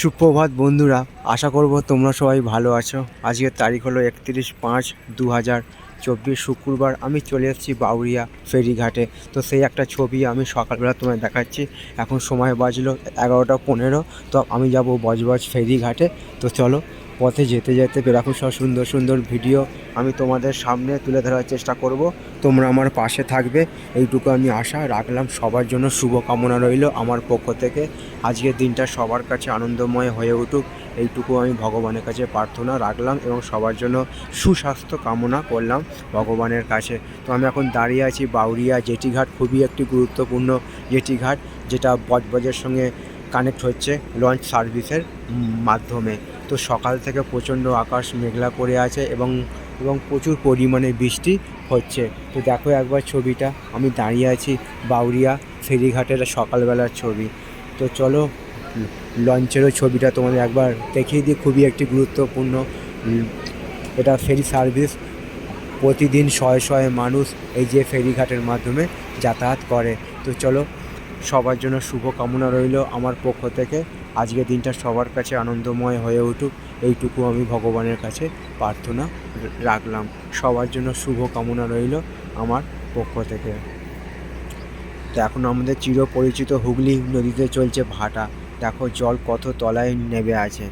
সুপ্রভাত বন্ধুরা, আশা করব তোমরা সবাই ভালো আছো। আজকের তারিখ হলো একত্রিশ পাঁচ দু হাজার চব্বিশ শুক্রবার। আমি চলে এসেছি বাউরিয়া ফেরিঘাটে। তো সেই একটা ছবি আমি সকালবেলা তোমায় দেখাচ্ছি। এখন সময় বাজলো এগারোটা পনেরো। তো আমি যাব বজবজ ফেরিঘাটে। তো চলো পথে যেতে যেতে এরকম সব সুন্দর সুন্দর ভিডিও আমি তোমাদের সামনে তুলে ধরার চেষ্টা করব। তোমরা আমার পাশে থাকবে। এইটুকু আমি আশা রাখলাম। সবার জন্য শুভকামনা রইল আমার পক্ষ থেকে। আজকের দিনটা সবার কাছে আনন্দময় হয়ে উঠুক। এইটুকু আমি ভগবানের কাছে প্রার্থনা রাখলাম এবং সবার জন্য সুস্বাস্থ্য কামনা করলাম ভগবানের কাছে। তো আমি এখন দাঁড়িয়ে আছি বাউরিয়া জেটিঘাট, খুবই একটি গুরুত্বপূর্ণ জেটিঘাট, যেটা বজবজের সঙ্গে কানেক্ট হচ্ছে লঞ্চ সার্ভিসের মাধ্যমে। তো সকাল থেকে প্রচণ্ড আকাশ মেঘলা করে আছে এবং এবং প্রচুর পরিমাণে বৃষ্টি হচ্ছে। তো দেখো একবার ছবিটা, আমি দাঁড়িয়ে আছি বাউরিয়া ফেরিঘাটের সকালবেলার ছবি। তো চলো, লঞ্চেরও ছবিটা তোমাদের একবার দেখিয়ে দিই, খুবই একটি গুরুত্বপূর্ণ। এটা ফেরি সার্ভিস, প্রতিদিন শয়ে শয়ে মানুষ এই যে ফেরিঘাটের মাধ্যমে যাতায়াত করে। তো চলো, সবার জন্য শুভকামনা রইল আমার পক্ষ থেকে। আজকের দিনটা সবার কাছে আনন্দময় হয়ে উঠুক। এইটুকু আমি ভগবানের কাছে প্রার্থনা রাখলাম। সবার জন্য শুভ কামনা রইল আমার পক্ষ থেকে। তো এখন আমাদের চিরপরিচিত হুগলি নদীতে চলছে ভাটা। দেখো জল কত তলায় নেবে আছে।